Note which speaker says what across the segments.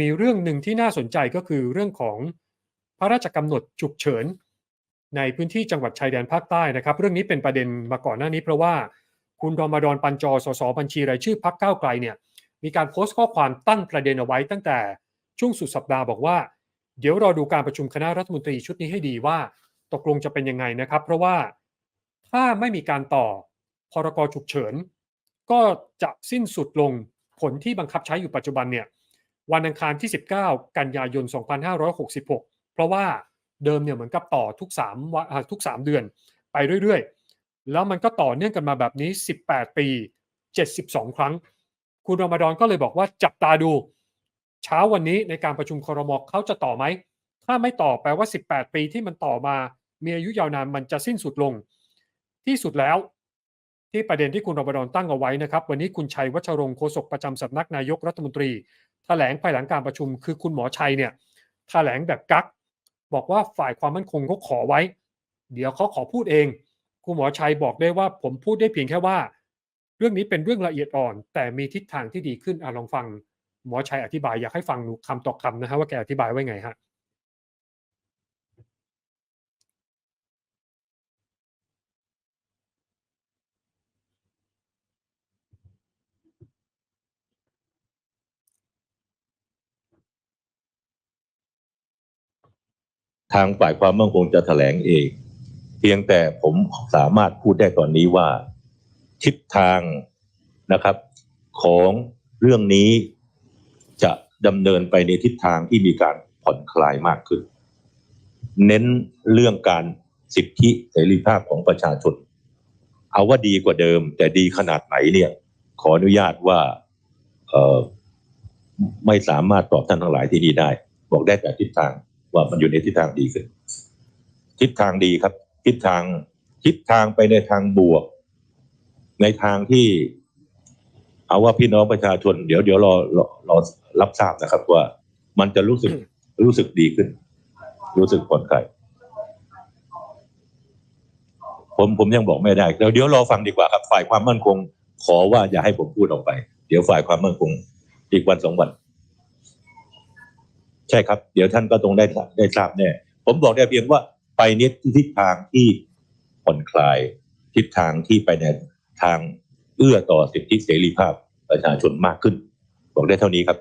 Speaker 1: มีเรื่องหนึ่งที่น่าสนใจก็คือเรื่องของพระราชกำหนดฉุกเฉิน ในพื้นที่จังหวัดชายแดนภาคใต้นะครับ เรื่องนี้เป็นประเด็นมาก่อนหน้านี้ เพราะว่าคุณรอมฎอนปัญจอสสบัญชีรายชื่อพักเก้าไกลเนี่ยมีการโพสต์ข้อความตั้งประเด็นเอาไว้ตั้งแต่ช่วงสุดสัปดาห์บอกว่า เดี๋ยวรอดูการประชุมคณะรัฐมนตรีชุดนี้ให้ดีว่า ตกลงจะเป็นยังไงนะครับ เพราะว่าถ้าไม่มีการต่อพรกฉุกเฉิน ก็จะสิ้นสุดลงผลที่บังคับใช้อยู่ปัจจุบันเนี่ย วันอังคารที่ 19 กันยายน 2566 เพราะว่าเดิมเนี่ยเหมือนกับต่อทุก3วันทุก 3 เดือนไปเรื่อยๆ แล้วมันก็ต่อเนื่องกันมาแบบนี้ 18 ปี 72 ครั้ง คุณรอมฎอนก็เลยบอกว่าจับตาดู เช้าวันนี้ในการประชุมครมเขาจะต่อไหม ถ้าไม่ต่อแปลว่า 18 ปีที่มันต่อมา มีอายุยาวนานมันจะสิ้นสุดลง ที่สุดแล้วที่ประเด็นที่คุณรบดอนตั้งเอาไว้นะครับ วันนี้คุณชัยวัชรงค์โฆษกประจำสำนักนายกรัฐมนตรี แถลงภายหลังการประชุมคือคุณหมอชัยเนี่ยแถลงแบบกักบอกว่าฝ่ายความมั่นคงเขาขอไว้ เดี๋ยวเขาขอพูดเอง คุณหมอชัยบอกได้ว่าผมพูดได้เพียงแค่ว่า เรื่องนี้เป็นเรื่องละเอียดอ่อน แต่มีทิศทางที่ดีขึ้นอลองฟังหมอชัยอธิบายอยากให้ฟังหนูคำต่อคำนะฮะว่าแกอธิบายไว้ไงฮะ
Speaker 2: ทางฝ่ายความมั่นคงจะแถลงเอง เพียงแต่ผมสามารถพูดได้ตอนนี้ว่า ทิศทางนะครับ ของเรื่องนี้จะดำเนินไปในทิศทางที่มีการผ่อนคลายมากขึ้น เน้นเรื่องการสิทธิเสรีภาพของประชาชน เอาว่าดีกว่าเดิม แต่ดีขนาดไหนเนี่ย ขออนุญาตว่าไม่สามารถตอบท่านทั้งหลายที่นี่ได้ บอกได้แต่ทิศทาง ว่ามันอยู่ในทิศทางดีขึ้น ทิศทางดีครับ ทิศทางทิศทางไปในทางบวก ในทางที่ เอาว่าพี่น้องประชาชน เดี๋ยวเดี๋ยวรอรอรอรับทราบนะครับ ว่ามันจะรู้สึกรู้สึกดีขึ้น รู้สึกผ่อนคลายผมผมยังบอกไม่ได้เดี๋ยวเดี๋ยวรอฟังดีกว่าครับ ฝ่ายความมั่นคง ขอว่าอย่าให้ผมพูดออกไป เดี๋ยวฝ่ายความมั่นคง อีกวันสองวัน ใช่ครับ เดี๋ยวท่านก็ตรงได้ได้ทราบแน่ผมบอกได้เพียงว่าไปนิดทิศทางที่ผ่อนคลาย ทิศทางที่ไปในทางเอื้อต่อสิทธิเสรีภาพประชาชนมากขึ้น บอกได้เท่านี้ครับ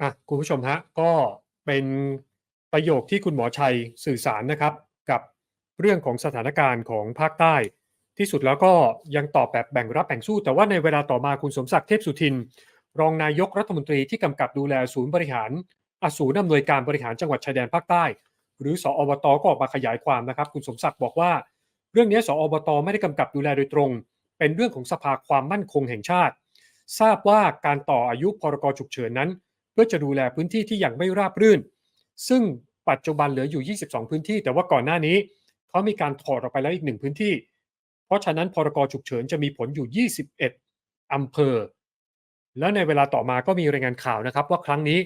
Speaker 1: อะคุณผู้ชมฮะก็เป็นประโยคที่คุณหมอชัยสื่อสารนะครับ กับเรื่องของสถานการณ์ของภาคใต้ ที่สุดแล้วก็ยังตอบแบบแบ่งรับแบ่งสู้ แต่ว่าในเวลาต่อมาคุณสมศักดิ์เทพสุทิน รองนายกรัฐมนตรีที่กำกับดูแลศูนย์บริหารอศูนย์อำนวยการบริหารจังหวัดชายแดนภาคใต้ หรือสออบตก็ออกมาขยายความนะครับ คุณสมศักดิ์บอกว่า เรื่องนี้สอบตไม่ได้กำกับดูแลโดยตรง เป็นเรื่องของสภาความมั่นคงแห่งชาติ ทราบว่าการต่ออายุพรกฉุกเฉินนั้น เพื่อจะดูแลพื้นที่ที่ยังไม่ราบรื่น ซึ่งปัจจุบันเหลืออยู่ 22 พื้นที่ แต่ว่าก่อนหน้านี้เขามีการถอดออกไปแล้วอีกหนึ่งพื้นที่ เพราะฉะนั้นพรกฉุกเฉินจะมีผลอยู่ 21 อำเภอ แล้วในเวลาต่อมาก็มีรายงานข่าวนะครับ ว่าครั้งนี้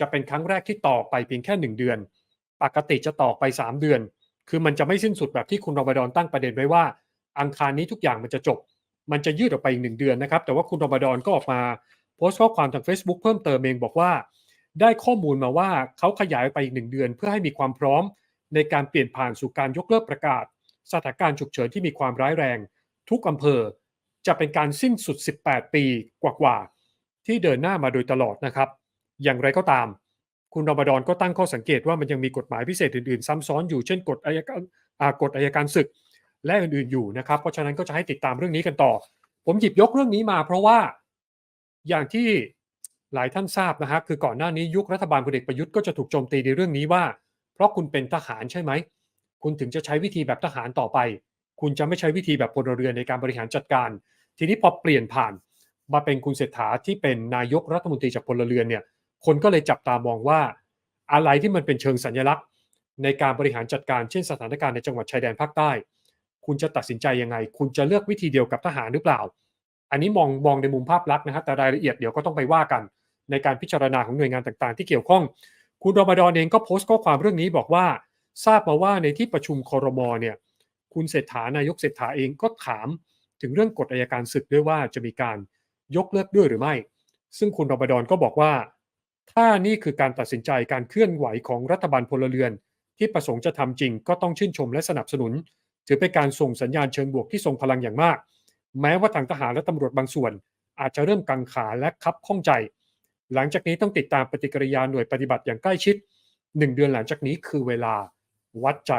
Speaker 1: จะเป็นครั้งแรกที่ต่อไปเพียงแค่ 1 เดือน ปกติจะต่อไป 3 เดือน คือมันจะไม่สิ้นสุดแบบที่คุณรบดอนตั้งประเด็นไว้ว่า อังคารนี้ทุกอย่างมันจะจบ มันจะยืดออกไปอีกหนึ่งเดือนนะครับ แต่ว่าคุณรบดอนก็ออกมา โพสต์ข้อความทาง Facebook เพิ่มเติมเองบอกว่า ได้ข้อมูลมาว่าเขาขยายไปอีกหนึ่งเดือน เพื่อให้มีความพร้อม ในการเปลี่ยนผ่านสู่การยกเลิกประกาศ สถานการณ์ฉุกเฉินที่มีความร้ายแรง ทุกอำเภอ จะเป็นการสิ้นสุด 18 ปีกว่าๆที่เดินหน้ามาโดยตลอดนะครับ อย่างไรก็ตาม คุณรมดอนก็ตั้งข้อสังเกตว่ามันยังมีกฎหมายพิเศษอื่นๆ ซ้ำซ้อนอยู่เช่นกฎอายการกฎอายการศึกและอื่นๆอยู่นะครับ เพราะฉะนั้นก็จะให้ติดตามเรื่องนี้กันต่อ ผมหยิบยกเรื่องนี้มาเพราะว่า อย่างที่หลายท่านทราบนะฮะคือก่อนหน้านี้ยุครัฐบาลพลเอกประยุทธ์ก็จะถูกโจมตีในเรื่องนี้ว่า เพราะคุณเป็นทหารใช่ไหม คุณถึงจะใช้วิธีแบบทหารต่อไป คุณจะไม่ใช้วิธีแบบพลเรือนในการบริหารจัดการ ทีนี้พอเปลี่ยนผ่านมาเป็นคุณเศรษฐาที่เป็นนายกรัฐมนตรีจากพลเรือนเนี่ยคนก็เลยจับตามองว่าอะไรที่มันเป็นเชิงสัญลักษณ์ ในการบริหารจัดการเช่นสถานการณ์ในจังหวัดชายแดนภาคใต้ คุณจะตัดสินใจยังไง คุณจะเลือกวิธีเดียวกับทหารหรือเปล่า อันนี้มองมองในมุมภาพลักษณ์นะครับแต่รายละเอียดเดี๋ยวก็ต้องไปว่ากัน ในการพิจารณาของหน่วยงานต่าง ๆ ที่เกี่ยวข้อง คุณรอมฎอนเองก็โพสต์ข้อความเรื่องนี้บอกว่า ทราบมาว่าในที่ประชุมคอรมอเนี่ยคุณเศรษฐานายกเศรษฐาเองก็ถามถึงเรื่องกฎอัยการศึกด้วยว่าจะมีการยกเลิกด้วยหรือไม่ ซึ่งคุณรอมฎอนก็บอกว่า ถ้านี่คือการตัดสินใจการเคลื่อนไหวของรัฐบาลพลเรือน ที่ประสงค์จะทำจริงก็ต้องชื่นชมและสนับสนุน ถือเป็นการส่งสัญญาณเชิงบวกที่ทรงพลังอย่างมาก แม้ว่าทางทหารและตำรวจบางส่วน อาจจะเริ่มกังขาและคับข้องใจ หลังจากนี้ต้องติดตามปฏิกิริยาหน่วยปฏิบัติอย่างใกล้ชิด1เดือนหลังจากนี้คือเวลาวัดใจ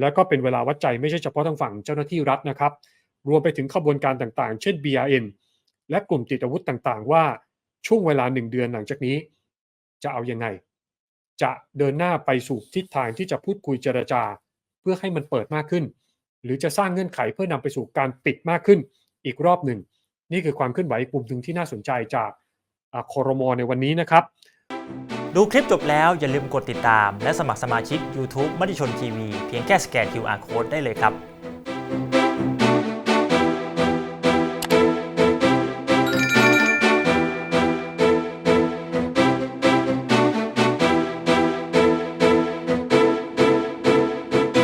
Speaker 1: แล้วก็เป็นเวลาวัดใจไม่ใช่เฉพาะทางฝั่งเจ้าหน้าที่รัฐนะครับ รวมไปถึงขบวนการต่างๆ เช่น BRN และกลุ่มติดอาวุธต่างๆ ว่าช่วงเวลา1เดือนหลังจากนี้ จะเอายังไง จะเดินหน้าไปสู่ทิศทางที่จะพูดคุยเจรจา เพื่อให้มันเปิดมากขึ้น หรือจะสร้างเงื่อนไขเพื่อนำไปสู่การปิดมากขึ้นอีกรอบหนึ่ง นี่คือความเคลื่อนไหวกลุ่มหนึ่งที่น่าสนใจจากคอรมอในวันนี้นะครับ
Speaker 3: ดูคลิปจบแล้วอย่าลืมกดติดตาม และสมัครสมาชิก YouTube มติชนทีวีเพียงแค่สแกน QR Code ได้เลยครับ